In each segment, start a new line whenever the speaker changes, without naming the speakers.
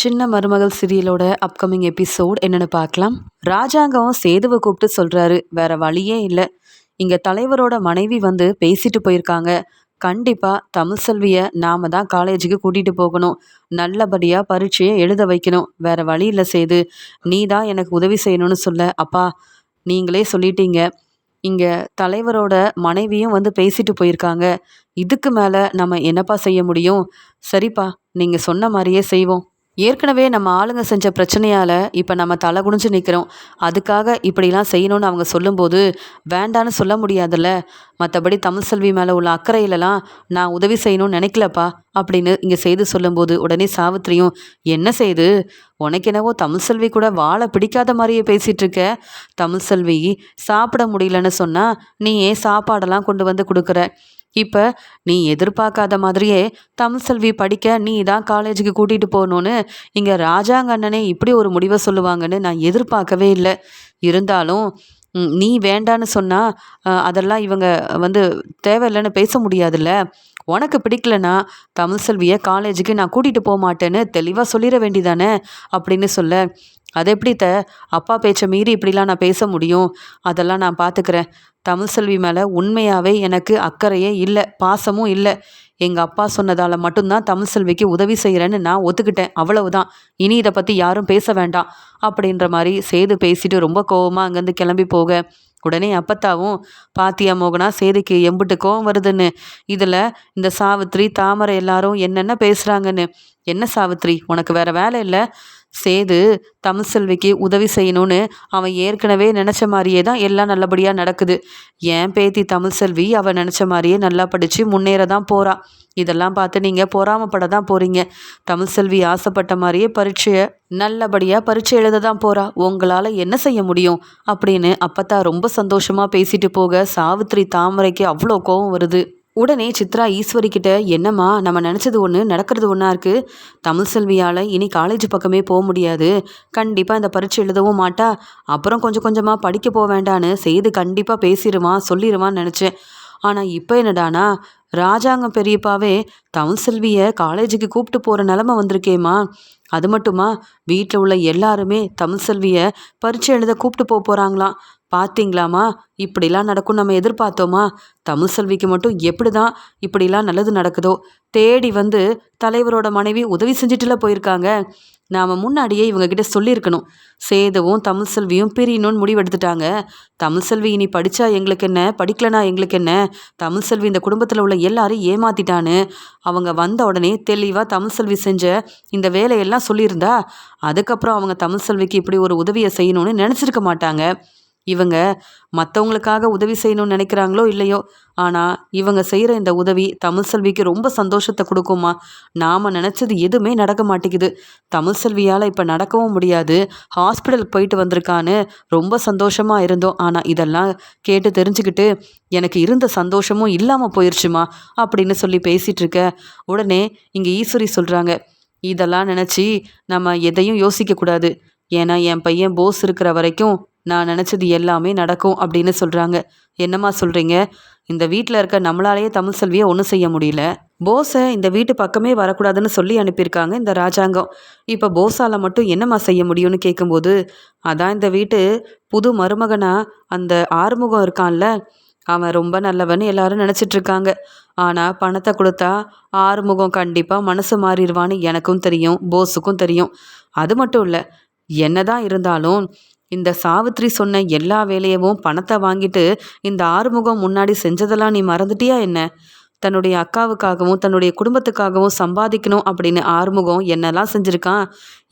சின்ன மருமகள் சீரியலோட upcoming episode என்னென்னு பார்க்கலாம். ராஜாங்கம் சேதுவை கூப்பிட்டு சொல்கிறாரு வேற வழியே இல்லை. இங்கே தலைவரோட மனைவி வந்து பேசிட்டு போயிருக்காங்க. கண்டிப்பாக தமிழ் செல்வியை நாம தான் காலேஜுக்கு கூட்டிகிட்டு போகணும். நல்லபடியாக பரீட்சையை எழுத வைக்கணும். வேற வழி இல்லை சேது. நீ தான் எனக்கு உதவி செய்யணும்னு சொல்ல. அப்பா நீங்களே சொல்லிட்டீங்க. இங்கே தலைவரோட மனைவியும் வந்து பேசிட்டு போயிருக்காங்க. இதுக்கு மேலே நம்ம என்னப்பா செய்ய முடியும்? சரிப்பா நீங்கள் சொன்ன மாதிரியே செய்வோம். ஏற்கனவே நம்ம ஆளுங்க செஞ்ச பிரச்சனையால் இப்போ நம்ம தலை குனிஞ்சு நிற்கிறோம் அதுக்காக இப்படிலாம் செய்யணும்னு அவங்க சொல்லும்போது வேண்டான்னு சொல்ல முடியாதுல்ல. மற்றபடி தமிழ் செல்வி மேலே உள்ள அக்கறையிலலாம் நான் உதவி செய்யணும்னு நினைக்கலப்பா அப்படின்னு இங்கே செய்து சொல்லும்போது உடனே சாவித்திரியும் என்ன செய்து? உனக்கு என்னவோ தமிழ் செல்வி கூட வாழை பிடிக்காத மாதிரியே பேசிகிட்டு இருக்க. தமிழ் செல்வி சாப்பிட முடியலன்னு சொன்னால் நீ ஏன் சாப்பாடெல்லாம் கொண்டு வந்து கொடுக்குற? இப்போ நீ எதிர்பார்க்காத மாதிரியே தமிழ்செல்வி படிக்க நீ தான் காலேஜுக்கு கூட்டிகிட்டு போகணுன்னு இங்கே ராஜாங்க அண்ணனே இப்படி ஒரு முடிவை சொல்லுவாங்கன்னு நான் எதிர்பார்க்கவே இல்லை. இருந்தாலும் நீ வேண்டான்னு சொன்னால் அதெல்லாம் இவங்க வந்து தேவையில்லைன்னு பேச முடியாதுல்ல. உனக்கு பிடிக்கலனா தமிழ் செல்வியை காலேஜுக்கு நான் கூட்டிகிட்டு போக மாட்டேன்னு தெளிவாக சொல்லிட வேண்டிதானே அப்படின்னு சொல்ல அது எப்படி த அப்பா பேச்சை மீறி இப்படிலாம் நான் பேச முடியும். அதெல்லாம் நான் பார்த்துக்கிறேன் தமிழ் செல்வி மேலே உண்மையாகவே எனக்கு அக்கறையே இல்லை பாசமும் இல்லை. எங்கள் அப்பா சொன்னதால் மட்டும்தான் தமிழ் செல்விக்கு உதவி செய்கிறேன்னு நான் ஒத்துக்கிட்டேன். அவ்வளவுதான். இனி இதை பற்றி யாரும் பேச வேண்டாம். அப்படின்ற மாதிரி சேது பேசிட்டு ரொம்ப கோவமாக அங்கேருந்து கிளம்பி போக உடனே அப்பத்தாவும் பாத்தியா மோகனா சேதுக்கு எம்புட்டு கோவம் வருதுன்னு. இதில் இந்த சாவித்ரி தாமரை எல்லாரும் என்னென்ன பேசுகிறாங்கன்னு என்ன சாவித்ரி உனக்கு வேறு வேலை இல்லை? சேது தமிழ் செல்விக்கு உதவி செய்யணும்னு அவன் ஏற்கனவே நினச்ச மாதிரியே தான் எல்லாம் நல்லபடியாக நடக்குது. ஏன் பேத்தி தமிழ்செல்வி அவன் நினச்ச மாதிரியே நல்லா படித்து முன்னேற தான் போகிறான் இதெல்லாம் பார்த்து நீங்கள் பொறாமப்பட தான் போகிறீங்க தமிழ்செல்வி ஆசைப்பட்ட மாதிரியே பரீட்சையை நல்லபடியாக பரீட்சை எழுத தான் போகிறா உங்களால் என்ன செய்ய முடியும்? அப்படின்னு அப்பத்தா ரொம்ப சந்தோஷமாக பேசிட்டு போக சாவித்ரி தாமரைக்கு அவ்வளோ கோவம் வருது. உடனே சித்ரா ஈஸ்வரி கிட்ட என்னம்மா நம்ம நினச்சது ஒன்று நடக்கிறது ஒன்றா இருக்குது தமிழ் செல்வியால் இனி காலேஜ் பக்கமே போக முடியாது. கண்டிப்பாக இந்த பரீட்சை எழுதவும் மாட்டா. அப்புறம் கொஞ்சம் கொஞ்சமாக படிக்க போக வேண்டான்னு செய்து கண்டிப்பாக பேசிடுவான் சொல்லிடுவான்னு நினச்சேன். ஆனால் இப்போ என்னடானா ராஜாங்கம் பெரியப்பாவே தமிழ் செல்வியை காலேஜுக்கு கூப்பிட்டு போகிற நிலமை வந்திருக்கேம்மா. அது மட்டுமா வீட்டில் உள்ள எல்லாருமே தமிழ் செல்வியை பரீட்சை எழுத கூப்பிட்டு போக போகிறாங்களாம் பார்த்தீங்களாம்மா இப்படிலாம் நடக்கும் நம்ம எதிர்பார்த்தோமா? தமிழ் செல்விக்கு மட்டும் எப்படி தான் இப்படிலாம் நல்லது நடக்குதோ? தேடி வந்து தலைவரோட மனைவி உதவி செஞ்சுட்டுல போயிருக்காங்க. நாம் முன்னாடியே இவங்ககிட்ட சொல்லியிருக்கணும். சேதுவும் தமிழ் செல்வியும் பிரியணும்னு முடிவெடுத்துட்டாங்க. தமிழ் செல்வி இனி படித்தா எங்களுக்கு என்ன? படிக்கலனா எங்களுக்கு என்ன? தமிழ் செல்வி இந்த குடும்பத்தில் உள்ள எல்லாரும் ஏமாத்திட்டான்னு. அவங்க வந்த உடனே தெளிவாக தமிழ் செல்வி செஞ்ச இந்த வேலையெல்லாம் சொல்லியிருந்தா அதுக்கப்புறம் அவங்க தமிழ் செல்விக்கு இப்படி ஒரு உதவியை செய்யணும்னு நினச்சிருக்க மாட்டாங்க. இவங்க மற்றவங்களுக்காக உதவி செய்யணும்னு நினைக்கிறாங்களோ இல்லையோ ஆனால் இவங்க செய்கிற இந்த உதவி தமிழ் செல்விக்கு ரொம்ப சந்தோஷத்தை கொடுக்குமா நாம் நினச்சது எதுவுமே நடக்க மாட்டேங்குது. தமிழ் செல்வியால் இப்போ நடக்கவும் முடியாது. ஹாஸ்பிட்டலுக்கு போயிட்டு வந்திருக்கான்னு ரொம்ப சந்தோஷமாக இருந்தோம். ஆனால் இதெல்லாம் கேட்டு தெரிஞ்சுக்கிட்டு எனக்கு இருந்த சந்தோஷமும் இல்லாமல் போயிடுச்சுமா அப்படின்னு சொல்லி பேசிகிட்டு இருக்க. உடனே இங்கே ஈஸ்வரி சொல்கிறாங்க இதெல்லாம் நினச்சி நம்ம எதையும் யோசிக்கக்கூடாது ஏன்னா என் பையன் போஸ் இருக்கிற வரைக்கும் நான் நினச்சது எல்லாமே நடக்கும் அப்படின்னு சொல்கிறாங்க என்னம்மா சொல்கிறீங்க இந்த வீட்டில் இருக்க நம்மளாலேயே தமிழ் செல்வியை ஒன்றும் செய்ய முடியல. போஸை இந்த வீட்டு பக்கமே வரக்கூடாதுன்னு சொல்லி அனுப்பியிருக்காங்க இந்த ராஜாங்கம். இப்போ போஸால் மட்டும் என்னம்மா செய்ய முடியும்னு கேட்கும்போது அதான் இந்த வீட்டு புது மருமகனாக அந்த ஆறுமுகம் இருக்கான்ல அவன் ரொம்ப நல்லவன் எல்லாரும் நினச்சிட்டு இருக்காங்க. ஆனால் பணத்தை கொடுத்தா ஆறுமுகம் கண்டிப்பாக மனசு மாறிடுவான்னு எனக்கும் தெரியும் போஸுக்கும் தெரியும். அது மட்டும் இல்லை என்னதான் இருந்தாலும் இந்த சாவித்ரி சொன்ன எல்லா வேலையவும் பணத்தை வாங்கிட்டு இந்த ஆறுமுகம் முன்னாடி செஞ்சதெல்லாம் நீ மறந்துட்டியா என்ன? தன்னுடைய அக்காவுக்காகவும் தன்னுடைய குடும்பத்துக்காகவும் சம்பாதிக்கணும் அப்படின்னு ஆறுமுகம் என்னெல்லாம் செஞ்சுருக்கான்?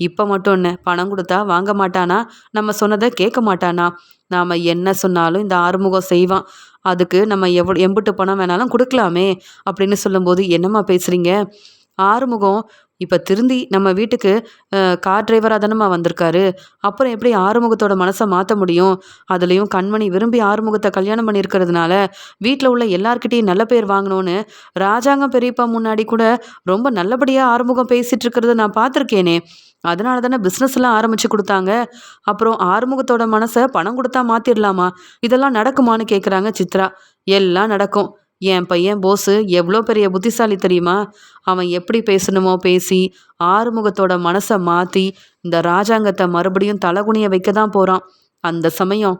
இப்போ மட்டும் என்ன பணம் கொடுத்தா வாங்க மாட்டானா? நம்ம சொன்னதை கேட்க மாட்டானா? நாம் என்ன சொன்னாலும் இந்த ஆறுமுகம் செய்வான். அதுக்கு நம்ம எவ்வளோ எம்பிட்டு பணம் வேணாலும் கொடுக்கலாமே அப்படின்னு சொல்லும்போது என்னம்மா பேசுகிறீங்க ஆறுமுகம். இப்போ திருந்தி நம்ம வீட்டுக்கு கார் டிரைவராக தானம்மா வந்திருக்காரு. அப்புறம் எப்படி ஆறுமுகத்தோட மனசை மாற்ற முடியும்? அதுலேயும் கண்மணி விரும்பி ஆறுமுகத்தை கல்யாணம் பண்ணியிருக்கிறதுனால வீட்டில் உள்ள எல்லார்கிட்டையும் நல்ல பேர் வாங்கணும்னு ராஜாங்கம் பெரியப்பா முன்னாடி கூட ரொம்ப நல்லபடியாக ஆறுமுகம் பேசிகிட்டு இருக்கிறத நான் பார்த்துருக்கேனே. அதனால தானே பிஸ்னஸ்லாம் ஆரம்பித்து கொடுத்தாங்க. அப்புறம் ஆறுமுகத்தோட மனசை பணம் கொடுத்தா மாற்றிடலாமா இதெல்லாம் நடக்குமான்னு கேட்குறாங்க சித்ரா. எல்லாம் நடக்கும். என் பையன் போஸு எவ்வளோ பெரிய புத்திசாலி தெரியுமா? அவன் எப்படி பேசணுமோ பேசி ஆறுமுகத்தோட மனசை மாற்றி இந்த ராஜாங்கத்தை மறுபடியும் தலகுனிய வைக்க தான் போகிறான் அந்த சமயம்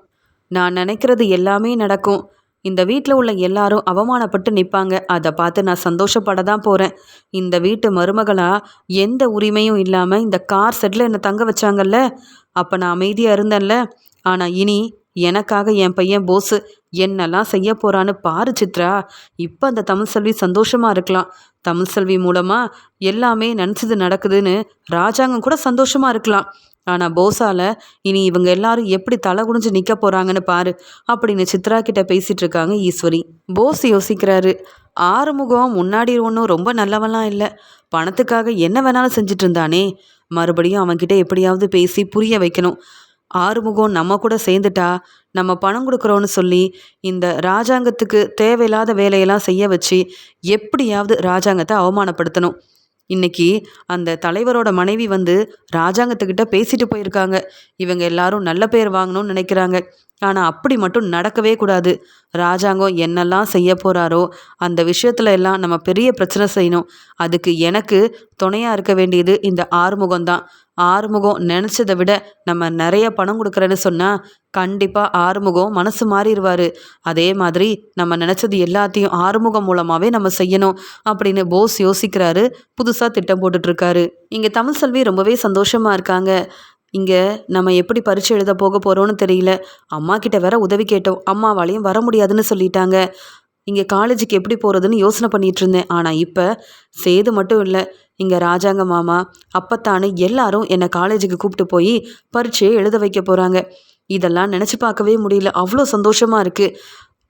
நான் நினைக்கிறது எல்லாமே நடக்கும். இந்த வீட்டில் உள்ள எல்லாரும் அவமானப்பட்டு நிற்பாங்க அதை பார்த்து நான் சந்தோஷப்பட தான் போகிறேன் இந்த வீட்டு மருமகளாக எந்த உரிமையும் இல்லாமல் இந்த கார் செட்டில் என்னை தங்க வச்சாங்கல்ல? அப்போ நான் அமைதியாக இருந்தேன்ல. ஆனால் இனி எனக்காக என் பையன் போஸு என்னெல்லாம் செய்ய போகிறான்னு பாரு சித்ரா. இப்போ அந்த தமிழ் செல்வி சந்தோஷமாக இருக்கலாம். தமிழ் செல்வி மூலமாக எல்லாமே நினச்சது நடக்குதுன்னு ராஜாங்கம் கூட சந்தோஷமாக இருக்கலாம். ஆனால் போசால இனி இவங்க எல்லாரும் எப்படி தலை குனிஞ்சு நிற்க போகிறாங்கன்னு பாரு அப்படின்னு சித்ரா கிட்ட பேசிகிட்டு இருக்காங்க ஈஸ்வரி. போஸ் யோசிக்கிறாரு ஆறுமுகம் முன்னாடி ஒன்றும் ரொம்ப நல்லவெல்லாம் இல்லை. பணத்துக்காக என்ன வேணாலும் செஞ்சுட்டு இருந்தானே. மறுபடியும் அவன்கிட்ட எப்படியாவது பேசி புரிய வைக்கணும். ஆறுமுகம் நம்ம கூட சேர்ந்துட்டா நம்ம பணம் கொடுக்குறோன்னு சொல்லி இந்த ராஜாங்கத்துக்கு தேவையில்லாத வேலையெல்லாம் செய்ய வச்சு எப்படியாவது ராஜாங்கத்தை அவமானப்படுத்தணும். இன்னைக்கு அந்த தலைவரோட மனைவி வந்து ராஜாங்கத்துக்கிட்ட பேசிட்டு போயிருக்காங்க. இவங்க எல்லாரும் நல்ல பேர் வாங்கணும்னு நினைக்கிறாங்க. ஆனால் அப்படி மட்டும் நடக்கவே கூடாது. ராஜாங்கம் என்னெல்லாம் செய்ய போகிறாரோ அந்த விஷயத்துல எல்லாம் நம்ம பெரிய பிரச்சனை செய்யணும். அதுக்கு எனக்கு துணையாக இருக்க வேண்டியது இந்த ஆறுமுகம் தான். ஆறுமுகம் நினச்சதை விட நம்ம நிறைய பணம் கொடுக்குறேன்னு சொன்னால் கண்டிப்பாக ஆறுமுகம் மனசு மாறிடுவார். அதே மாதிரி நம்ம நினச்சது எல்லாத்தையும் ஆறுமுகம் மூலமாகவே நம்ம செய்யணும் அப்படின்னு போஸ் யோசிக்கிறாரு. புதுசாக திட்டம் போட்டுட்ருக்காரு இங்கே தமிழ் செல்வி ரொம்பவே சந்தோஷமாக இருக்காங்க. இங்கே நம்ம எப்படி பரீட்சை எழுத போக போகிறோன்னு தெரியல. அம்மா கிட்ட வேற உதவி கேட்டோம். அம்மாவாலையும் வர முடியாதுன்னு சொல்லிட்டாங்க. இங்கே காலேஜுக்கு எப்படி போகிறதுன்னு யோசனை பண்ணிட்டு இருந்தேன். ஆனால் இப்போ சேது மட்டும் இல்லை. இங்கே ராஜாங்க மாமா அப்பத்தானு எல்லாரும் என்னை காலேஜுக்கு கூப்பிட்டு போய் பரீட்சையை எழுத வைக்க போகிறாங்க இதெல்லாம் நினச்சி பார்க்கவே முடியல. அவ்வளோ சந்தோஷமாக இருக்குது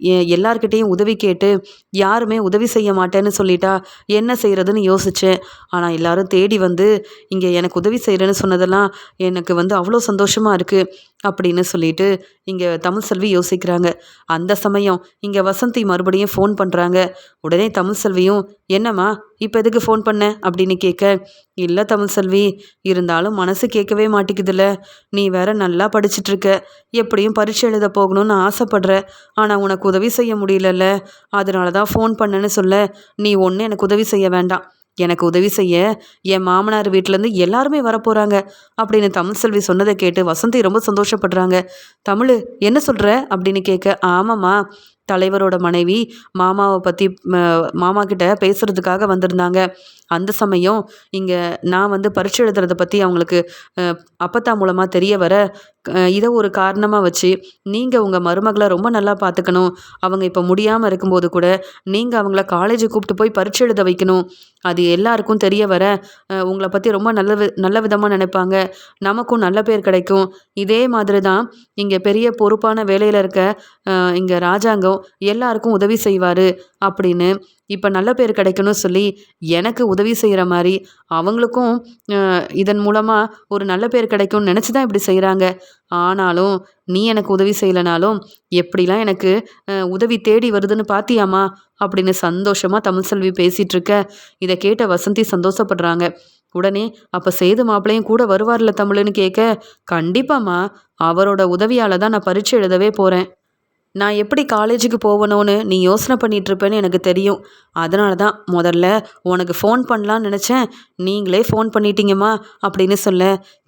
எல்லார்கிட்டேயும் உதவி கேட்டு யாருமே உதவி செய்ய மாட்டேன்னு சொல்லிட்டா என்ன செய்கிறதுன்னு யோசித்தேன் ஆனால் எல்லாரும் தேடி வந்து இங்கே எனக்கு உதவி செய்கிறேன்னு சொன்னதெல்லாம் எனக்கு வந்து அவ்வளோ சந்தோஷமாக இருக்குது அப்படின்னு சொல்லிட்டு இங்கே தமிழ் செல்வி யோசிக்கிறாங்க. அந்த சமயம் இங்கே வசந்தி மறுபடியும் ஃபோன் பண்ணுறாங்க உடனே தமிழ் செல்வியும் என்னம்மா இப்போ எதுக்கு ஃபோன் பண்ண? அப்படின்னு கேட்க இல்லை தமிழ் செல்வி இருந்தாலும் மனசு கேட்கவே மாட்டேங்குதுல்ல. நீ வேற நல்லா படிச்சிட்ருக்க எப்படியும் பரீட்சை எழுத போகணும்னு ஆசைப்படுற. ஆனால் உனக்கு உதவி செய்ய முடியலல்ல. அதனால தான் ஃபோன் பண்ணேன்னு சொல்ல. நீ ஒன்று எனக்கு உதவி செய்ய வேண்டாம். எனக்கு உதவி செய்ய என் மாமனார் வீட்டிலேருந்து எல்லாருமே வரப்போகிறாங்க அப்படின்னு தமிழ் செல்வி சொன்னதை கேட்டு வசந்தி ரொம்ப சந்தோஷப்படுறாங்க. தமிழ் என்ன சொல்கிற அப்படின்னு கேட்க ஆமாம்மா தலைவரோட மனைவி மாமாவை பற்றி மாமா கிட்ட பேசுகிறதுக்காக வந்திருந்தாங்க. அந்த சமயம் இங்கே நான் வந்து பரீட்சை எழுதுறதை பற்றி அவங்களுக்கு அப்பத்தா மூலமாக தெரிய வர இதை ஒரு காரணமாக வச்சு நீங்கள் உங்கள் மருமகளை ரொம்ப நல்லா பார்த்துக்கணும் அவங்க இப்போ முடியாமல் இருக்கும்போது கூட நீங்கள் அவங்கள காலேஜ் கூப்பிட்டு போய் பரீட்சை எழுத வைக்கணும். அது எல்லாருக்கும் தெரிய வர உங்களை பற்றி ரொம்ப நல்ல வி நல்ல விதமாக நினைப்பாங்க. நமக்கும் நல்ல பேர் கிடைக்கும். இதே மாதிரி தான் இங்கே பெரிய பொறுப்பான வேலையில் இருக்க இங்கே ராஜாங்கம் எல்லாருக்கும் உதவி செய்வார் அப்படின்னு இப்போ நல்ல பேர் கிடைக்கணும்னு சொல்லி எனக்கு உதவி செய்கிற மாதிரி அவங்களுக்கும் இதன் மூலமாக ஒரு நல்ல பேர் கிடைக்கும்னு நினச்சி தான் இப்படி செய்கிறாங்க ஆனாலும் நீ எனக்கு உதவி செய்யலைனாலும் எப்படிலாம் எனக்கு உதவி தேடி வருதுன்னு பாத்தியாமா அப்படின்னு சந்தோஷமாக தமிழ் செல்வி பேசிகிட்டு இருக்க இதை கேட்ட வசந்தி சந்தோஷப்படுறாங்க. உடனே அப்போ சேது மாப்பிள்ளையும் கூட வருவார்ல தமிழ்னு கேட்க கண்டிப்பாம்மா. அவரோட உதவியால் தான் நான் பரீட்சை எழுதவே போகிறேன் நான் எப்படி காலேஜுக்கு போகணும்னு நீ யோசனை பண்ணிகிட்ருப்பேன்னு எனக்கு தெரியும். அதனால தான் முதல்ல உனக்கு ஃபோன் பண்ணலான்னு நினச்சேன். நீங்களே ஃபோன் பண்ணிட்டீங்கம்மா அப்படின்னு சொல்ல.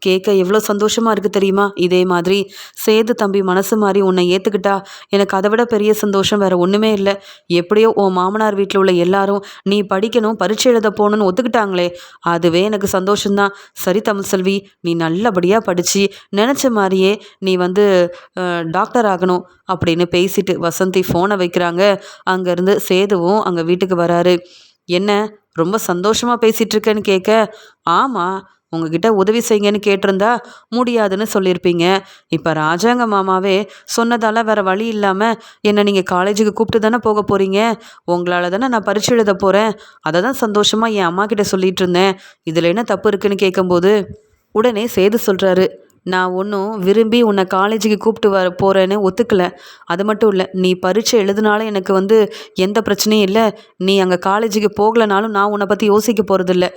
கேட்க எவ்வளோ சந்தோஷமாக இருக்குது தெரியுமா? இதே மாதிரி சேது தம்பி மனசு மாதிரி உன்னை ஏற்றுக்கிட்டா எனக்கு அதை விட பெரிய சந்தோஷம் வேறு ஒன்றுமே இல்லை. எப்படியோ உன் மாமனார் வீட்டில் உள்ள எல்லாரும் நீ படிக்கணும் பரீட்சை எழுத போகணுன்னு ஒத்துக்கிட்டாங்களே. அதுவே எனக்கு சந்தோஷம்தான். சரி தமிழ் செல்வி நீ நல்லபடியாக படித்து நினச்ச மாதிரியே நீ வந்து டாக்டர் ஆகணும் அப்படின்னு பேசிட்டு வசந்தி ஃபோனை வைக்கிறாங்க. அங்கேருந்து சேதுவும் அங்கே வீட்டுக்கு வராரு. என்ன ரொம்ப சந்தோஷமாக பேசிகிட்டு இருக்கேன்னு கேட்க? ஆமாம் உங்ககிட்ட உதவி செய்யுங்கன்னு கேட்டிருந்தா முடியாதுன்னு சொல்லியிருப்பீங்க. இப்போ ராஜாங்க மாமாவே சொன்னதால் வேறு வழி இல்லாமல் என்னை நீங்கள் காலேஜுக்கு கூப்பிட்டு தானே போக போகிறீங்க உங்களால் தானே நான் பரிச்சு எழுத போகிறேன் அதை தான் சந்தோஷமாக என் அம்மா கிட்ட சொல்லிட்டு இருந்தேன். இதில் என்ன தப்பு இருக்குன்னு கேட்கும்போது உடனே சேது சொல்கிறாரு நான் ஒன்றும் விரும்பி உன்னை காலேஜுக்கு கூப்பிட்டு வர போகிறேன்னு ஒத்துக்கலை. அது மட்டும் இல்லை நீ பரீட்சை எழுதினாலும் எனக்கு வந்து எந்த பிரச்சனையும் இல்லை. நீ அங்கே காலேஜுக்கு போகலனாலும் நான் உன்னை பற்றி யோசிக்க போகிறதில்ல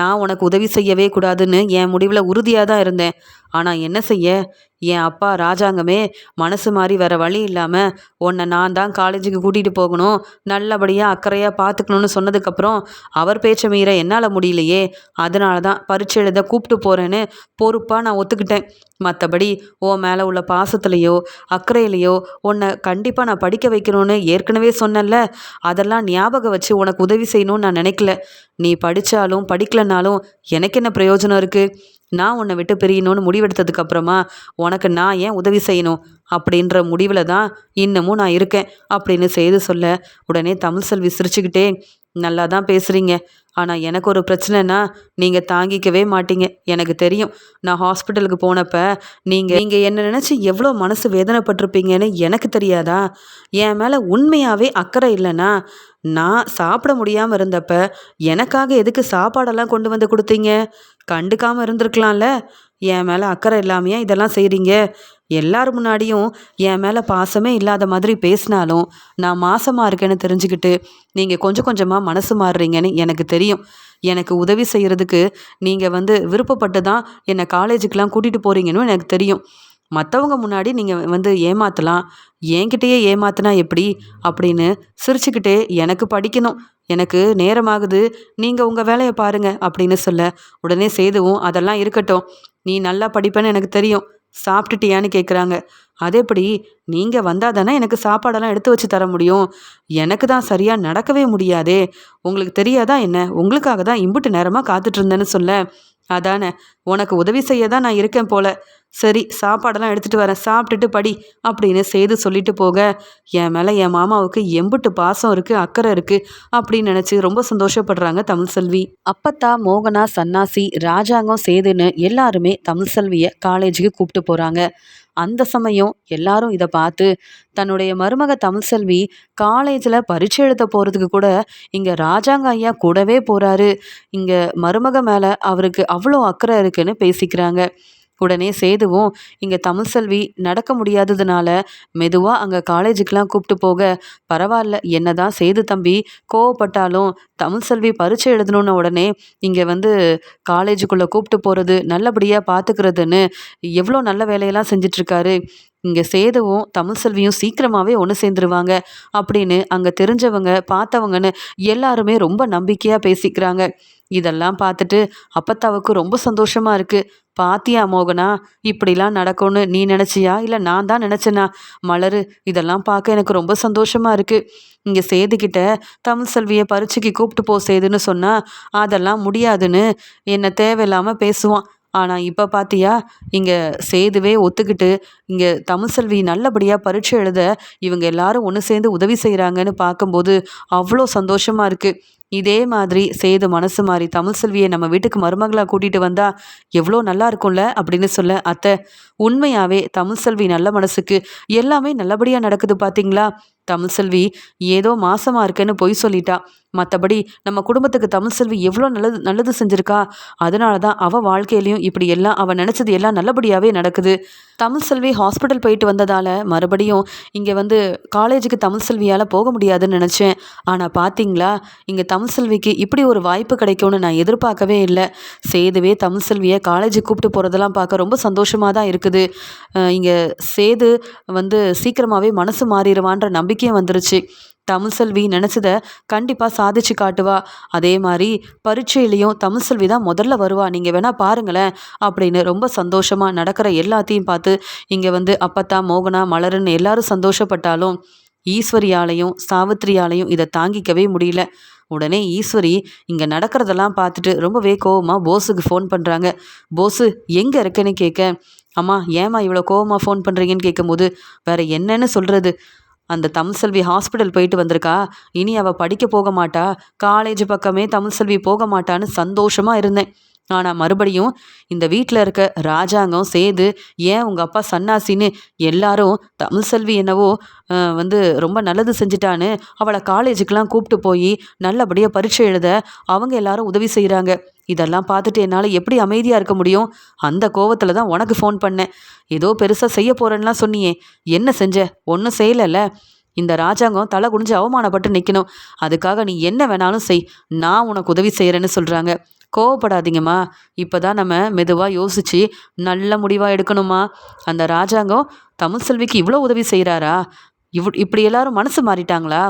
நான் உனக்கு உதவி செய்யவே கூடாதுன்னு என் முடிவில் உறுதியாக தான் இருந்தேன். ஆனால் என்ன செய்ய? என் அப்பா ராஜாங்கமே மனசு மாறி வேற வழி இல்லாமல் உன்னை நான் தான் காலேஜுக்கு கூட்டிகிட்டு போகணும் நல்லபடியாக அக்கறையாக பார்த்துக்கணுன்னு சொன்னதுக்கப்புறம் அவர் பேச்சை மீற என்னால் முடியலையே. அதனால தான் பரீட்சை எழுத கூப்பிட்டு போகிறேன்னு பொறுப்பாக நான் ஒத்துக்கிட்டேன். மற்றபடி உன் மேலே உள்ள பாசத்துலேயோ அக்கறையிலையோ உன்னை கண்டிப்பாக நான் படிக்க வைக்கணும்னு ஏற்கனவே சொன்னேன்ல அதெல்லாம் ஞாபகம் வச்சு உனக்கு உதவி செய்யணும்னு நான் நினைக்கல. நீ படித்தாலும் படிக்கலனாலும் எனக்கு என்ன பிரயோஜனம் இருக்குது நான் உன்னை விட்டு பிரியணும்னு முடிவெடுத்ததுக்கு அப்புறமா உனக்கு நான் ஏன் உதவி செய்யணும்? அப்படின்ற முடிவில் தான் இன்னமும் நான் இருக்கேன் அப்படின்னு செய்து சொல்ல உடனே தமிழ் செல்வி சிரிச்சுக்கிட்டே நல்லா தான் பேசுகிறீங்க ஆனால் எனக்கு ஒரு பிரச்சனைனா நீங்கள் தாங்கிக்கவே மாட்டீங்க. எனக்கு தெரியும். நான் ஹாஸ்பிட்டலுக்கு போனப்போ நீங்கள் நீங்கள் என்ன நினச்சி எவ்வளோ மனசு வேதனைப்பட்டிருப்பீங்கன்னு எனக்கு தெரியாதா? என் மேலே உண்மையாகவே அக்கறை இல்லைன்னா நான் சாப்பிட முடியாமல் இருந்தப்ப எனக்காக எதுக்கு சாப்பாடெல்லாம் கொண்டு வந்து கொடுத்தீங்க? கண்டுக்காமல் இருந்திருக்கலாம்ல? என் மேலே அக்கறை இல்லாமையா இதெல்லாம் செய்கிறீங்க எல்லார் முன்னாடியும் என் மேலே பாசமே இல்லாத மாதிரி பேசினாலும் நான் மாசமாக இருக்கேன்னு தெரிஞ்சுக்கிட்டு நீங்கள் கொஞ்சம் கொஞ்சமாக மனசு மாறுறீங்கன்னு எனக்கு தெரியும். எனக்கு உதவி செய்கிறதுக்கு நீங்கள் வந்து விருப்பப்பட்டு தான் என்னை காலேஜுக்கெலாம் கூட்டிகிட்டு போகிறீங்கன்னு எனக்கு தெரியும். மற்றவங்க முன்னாடி நீங்கள் வந்து ஏமாற்றலாம் என்கிட்டயே ஏமாத்தினா எப்படி? அப்படின்னு சிரிச்சுக்கிட்டே எனக்கு படிக்கணும். எனக்கு நேரமாகுது. நீங்கள் உங்கள் வேலையை பாருங்கள் அப்படின்னு சொல்ல உடனே சேதுவும் அதெல்லாம் இருக்கட்டும். நீ நல்லா படிப்பேன்னு எனக்கு தெரியும். சாப்பிட்டுட்டியான்னு கேட்குறாங்க அதேப்படி நீங்கள் வந்தால் தானே எனக்கு சாப்பாடெல்லாம் எடுத்து வச்சு தர முடியும். எனக்கு தான் சரியாக நடக்கவே முடியாதே. உங்களுக்கு தெரியாதா என்ன? உங்களுக்காக தான் இம்புட்டு நேரமாக காத்துட்டு இருந்தேன்னு சொல்ல. அதானே. உனக்கு உதவி செய்ய தான் நான் இருக்கேன் போல. சரி சாப்பாடெல்லாம் எடுத்துகிட்டு வரேன் சாப்பிட்டுட்டு படி அப்படின்னு செய்து சொல்லிட்டு போக. என் மேலே என் மாமாவுக்கு எம்புட்டு பாசம் இருக்குது அக்கறை இருக்குது அப்படின்னு நினச்சி ரொம்ப சந்தோஷப்படுறாங்க தமிழ் செல்வி. அப்பத்தா மோகனா சன்னாசி ராஜாங்கம் சேதுன்னு எல்லாருமே தமிழ் செல்வியை காலேஜுக்கு கூப்பிட்டு போகிறாங்க அந்த சமயம் எல்லாரும் இதை பார்த்து தன்னுடைய மருமக தமிழ்செல்வி காலேஜில் பரீட்சை எழுத போகிறதுக்கு கூட இங்கே ராஜாங்க ஐயா கூடவே போகிறாரு இங்கே மருமக மேலே அவருக்கு அவ்வளோ அக்கறை இருக்குன்னு பேசிக்கிறாங்க. உடனே சேதுவும் இங்கே தமிழ் செல்வி நடக்க முடியாததுனால மெதுவாக அங்கே காலேஜுக்கெலாம் கூப்பிட்டு போக. பரவாயில்ல என்ன தான் சேது தம்பி கோவப்பட்டாலும் தமிழ் செல்வி பரீட்சை எழுதணுன்ன உடனே இங்கே வந்து காலேஜுக்குள்ளே கூப்பிட்டு போகிறது நல்லபடியாக பார்த்துக்கிறதுன்னு எவ்வளோ நல்ல வேலையெல்லாம் செஞ்சிட்ருக்காரு. இங்கே சேதுவும் தமிழ் செல்வியும் சீக்கிரமாகவே ஒன்று சேர்ந்துருவாங்க அப்படின்னு அங்கே தெரிஞ்சவங்க பார்த்தவங்கன்னு எல்லாருமே ரொம்ப நம்பிக்கையாக பேசிக்கிறாங்க. இதெல்லாம் பார்த்துட்டு அப்பத்தாவுக்கு ரொம்ப சந்தோஷமாக இருக்குது பாத்தியா மோகனா இப்படிலாம் நடக்கும்னு நீ நினச்சியா? இல்லை நான் தான் நினச்சேனா? மலரு இதெல்லாம் பார்க்க எனக்கு ரொம்ப சந்தோஷமாக இருக்குது இங்கே சேதுக்கிட்ட தமிழ் செல்வியை பரீட்சைக்கு கூப்பிட்டு போ சேதுன்னு சொன்னால் அதெல்லாம் முடியாதுன்னு என்னை தேவையில்லாமல் பேசுவான். ஆனால் இப்போ பார்த்தியா இங்கே சேதுவே ஒத்துக்கிட்டு இங்கே தமிழ் செல்வி நல்லபடியாக பரீட்சை எழுத இவங்க எல்லாரும் ஒன்று சேர்ந்து உதவி செய்கிறாங்கன்னு பார்க்கும்போது அவ்வளோ சந்தோஷமாக இருக்குது இதே மாதிரி சேது மனசு மாறி தமிழ் செல்வியை நம்ம வீட்டுக்கு மருமகளாக கூட்டிகிட்டு வந்தால் எவ்வளோ நல்லா இருக்கும்ல அப்படின்னு சொல்ல அத்தை உண்மையாகவே தமிழ் செல்வி நல்ல மனசுக்கு எல்லாமே நல்லபடியாக நடக்குது பார்த்தீங்களா தமிழ் செல்வி ஏதோ மாசமாக இருக்கேன்னு பொய் சொல்லிட்டா. மற்றபடி நம்ம குடும்பத்துக்கு தமிழ் செல்வி எவ்வளோ நல்லது நல்லது செஞ்சுருக்கா? அதனால தான் அவள் வாழ்க்கையிலையும் இப்படி எல்லாம் அவள் நினச்சது எல்லாம் நல்லபடியாகவே நடக்குது. தமிழ் செல்வி ஹாஸ்பிட்டல் போயிட்டு வந்ததால் மறுபடியும் இங்கே வந்து காலேஜுக்கு தமிழ் செல்வியால் போக முடியாதுன்னு நினச்சேன். ஆனால் பார்த்தீங்களா இங்கே தமிழ் செல்விக்கு இப்படி ஒரு வாய்ப்பு கிடைக்கும்னு நான் எதிர்பார்க்கவே இல்லை. சேதுவே தமிழ் செல்வியை காலேஜுக்கு கூப்பிட்டு போகிறதெல்லாம் பார்க்க ரொம்ப சந்தோஷமாக தான் இருக்குது. இங்கே சேது வந்து சீக்கிரமாகவே மனசு மாறிடுவான்ற நம்பிக்கையும் வந்துருச்சு. தமிழ் செல்வி நினச்சதை கண்டிப்பாக சாதிச்சு காட்டுவா. அதே மாதிரி பரீட்சையிலையும் தமிழ் செல்வி தான் முதல்ல வருவா. நீங்கள் வேணால் பாருங்களேன் அப்படின்னு ரொம்ப சந்தோஷமாக நடக்கிற எல்லாத்தையும் பார்த்து இங்கே வந்து அப்பத்தா மோகனா மலருன்னு எல்லாரும் சந்தோஷப்பட்டாலும் ஈஸ்வரியாலையும் சாவித்திரியாலையும் இதை தாங்கிக்கவே முடியல. உடனே ஈஸ்வரி இங்கே நடக்கிறதெல்லாம் பார்த்துட்டு ரொம்பவே கோவமாக போஸுக்கு ஃபோன் பண்ணுறாங்க போஸு எங்கே இருக்கேன்னு கேட்க. அம்மா ஏம்மா இவ்வளோ கோவமாக ஃபோன் பண்ணுறீங்கன்னு கேட்கும்போது வேறு என்னன்னு சொல்கிறது அந்த தமிழ்செல்வி ஹாஸ்பிட்டல் போயிட்டு வந்திருக்கா. இனி அவள் படிக்க போக மாட்டா. காலேஜ் பக்கமே தமிழ்செல்வி போக மாட்டான்னு சந்தோஷமாக இருந்தேன். ஆனால் மறுபடியும் இந்த வீட்டில் இருக்க ராஜாங்கம் சேது ஏன் உங்கள் அப்பா சன்னாசின்னு எல்லாரும் தமிழ் செல்வி என்னவோ வந்து ரொம்ப நல்லது செஞ்சுட்டான்னு அவளை காலேஜுக்கெலாம் கூப்பிட்டு போய் நல்லபடியாக பரீட்சை எழுத அவங்க எல்லாரும் உதவி செய்கிறாங்க இதெல்லாம் பார்த்துட்டு என்னால் எப்படி அமைதியாக இருக்க முடியும்? அந்த கோவத்தில் தான் உனக்கு ஃபோன் பண்ணேன். ஏதோ பெருசாக செய்ய போகிறேன்னா சொன்னியே. என்ன செஞ்ச? ஒன்றும் செய்யலைல்ல. இந்த ராஜாங்கம் தலை குனிஞ்சு அவமானப்பட்டு நிற்கணும் அதுக்காக நீ என்ன வேணாலும் செய். நான் உனக்கு உதவி செய்கிறேன்னு சொல்கிறாங்க கோவப்படாதீங்கம்மா. இப்போ தான் நம்ம மெதுவாக யோசித்து நல்ல முடிவாக எடுக்கணுமா அந்த ராஜாங்கம் தமிழ் செல்விக்கு இவ்வளோ உதவி செய்கிறாரா இவ் இப்படி எல்லாரும் மனசு மாறிட்டாங்களா?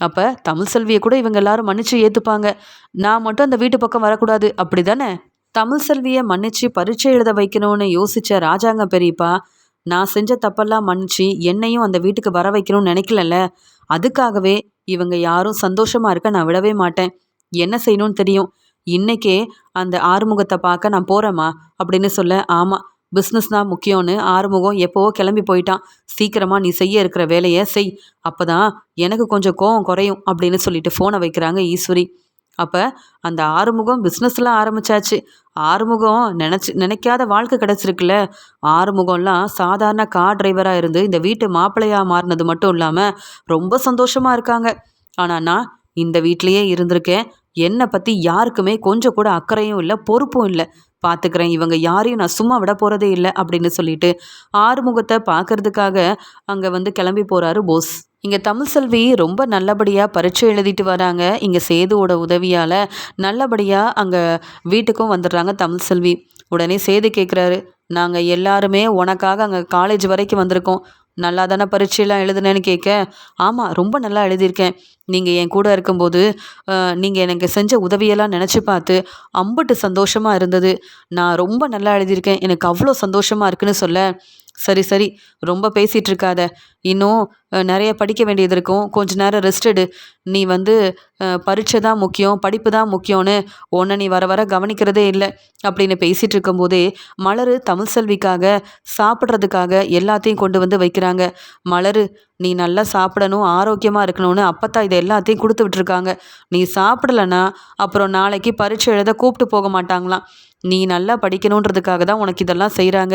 அப்போ தமிழ் செல்வியை கூட இவங்க எல்லாரும் மன்னிச்சு ஏற்றுப்பாங்க நான் மட்டும் அந்த வீட்டு பக்கம் வரக்கூடாது. அப்படி தானே தமிழ் செல்வியை மன்னிச்சு பரீட்சை எழுத வைக்கணும்னு யோசித்த ராஜாங்க பெரியப்பா நான் செஞ்ச தப்பெல்லாம் மன்னிச்சு என்னையும் அந்த வீட்டுக்கு வர வைக்கணும்னு நினைக்கலல்ல? அதுக்காகவே இவங்க யாரும் சந்தோஷமாக இருக்க நான் விடவே மாட்டேன். என்ன செய்யணும்னு தெரியும். இன்னைக்கே அந்த ஆறுமுகத்தை பார்க்க நான் போறேம்மா அப்படின்னு சொல்ல ஆமா பிஸ்னஸ் தான் முக்கியம்னு ஆறுமுகம் எப்போவோ கிளம்பி போயிட்டான். சீக்கிரமா நீ செய்ய இருக்கிற வேலையை செய். அப்பதான் எனக்கு கொஞ்சம் கோவம் குறையும் அப்படின்னு சொல்லிட்டு ஃபோனை வைக்கிறாங்க ஈஸ்வரி. அப்போ அந்த ஆறுமுகம் பிஸ்னஸ்லாம் ஆரம்பிச்சாச்சு. ஆறுமுகம் நினச்சி நினைக்காத வாழ்க்கை கிடச்சிருக்குல்ல. ஆறுமுகம்லாம் சாதாரண கார் டிரைவராக இருந்து இந்த வீட்டு மாப்பிள்ளையாக மாறினது மட்டும் இல்லாமல் ரொம்ப சந்தோஷமாக இருக்காங்க. ஆனால் நான் இந்த வீட்லேயே இருந்திருக்கேன். என்னை பற்றி யாருக்குமே கொஞ்சம் கூட அக்கறையும் இல்லை பொறுப்பும் இல்லை. பார்த்துக்கிறேன் இவங்க யாரையும் நான் சும்மா விட போகிறதே இல்லை அப்படின்னு சொல்லிட்டு ஆறுமுகத்தை பார்க்கறதுக்காக அங்கே வந்து கிளம்பி போகிறாரு போஸ். இங்கே தமிழ் செல்வி ரொம்ப நல்லபடியாக பரீட்சை எழுதிட்டு வராங்க. இங்கே சேதுவோட உதவியால் நல்லபடியாக அங்கே வீட்டுக்கும் வந்துடுறாங்க தமிழ் செல்வி. உடனே சேது கேட்குறாரு நாங்கள் எல்லாருமே உனக்காக அங்கே காலேஜ் வரைக்கும் வந்திருக்கோம். நல்லா தானே பரீட்சையெல்லாம் எழுதுனேன்னு கேட்க ஆமாம் ரொம்ப நல்லா எழுதியிருக்கேன். நீங்கள் என் கூட இருக்கும்போது நீங்கள் எனக்கு செஞ்ச உதவியெல்லாம் நினச்சி பார்த்து அம்புட்டு சந்தோஷமாக இருந்தது. நான் ரொம்ப நல்லா எழுதியிருக்கேன். எனக்கு அவ்வளோ சந்தோஷமாக இருக்குன்னு சொல்ல சரி சரி. ரொம்ப பேசிகிட்டு இருக்காத இன்னும் நிறைய படிக்க வேண்டியது இருக்கும். கொஞ்ச நேரம் ரெஸ்ட் எடு. நீ வந்து பரீட்சை தான் முக்கியம் படிப்பு தான் முக்கியம்னு உன்னை நீ வர வர கவனிக்கிறதே இல்லை. அப்படின்னு பேசிகிட்டு இருக்கும்போதே மலர் தமிழ் செல்விக்காக சாப்பிட்றதுக்காக எல்லாத்தையும் கொண்டு வந்து வைக்கிறாங்க. மலர் நீ நல்லா சாப்பிடணும் ஆரோக்கியமாக இருக்கணும்னு அப்பத்தா இதை எல்லாத்தையும் கொடுத்து விட்டுருக்காங்க. நீ சாப்பிடலன்னா அப்புறம் நாளைக்கு பரீட்சை எழுத கூப்பிட்டு போக மாட்டாங்களாம். நீ நல்லா படிக்கணுன்றதுக்காக தான் உனக்கு இதெல்லாம் செய்கிறாங்க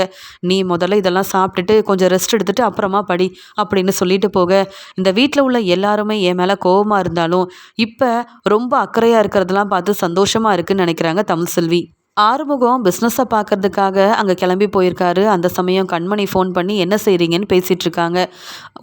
நீ முதல்ல இதெல்லாம் சாப்பிட்டுட்டு கொஞ்சம் ரெஸ்ட் எடுத்துகிட்டு அப்புறமா படி அப்படின்னு சொல்லிட்டு போக. இந்த வீட்டில் உள்ள எல்லாருமே என் மேலே கோபமாக இருந்தாலும் இப்போ ரொம்ப அக்கறையாக இருக்கிறதெல்லாம் பார்த்து சந்தோஷமாக இருக்குன்னு நினைக்கிறாங்க தமிழ் செல்வி. ஆறுமுகம் பிஸ்னஸை பார்க்கறதுக்காக அங்கே கிளம்பி போயிருக்காரு. அந்த சமயம் கண்மணி ஃபோன் பண்ணி என்ன செய்கிறீங்கன்னு பேசிகிட்டு இருக்காங்க.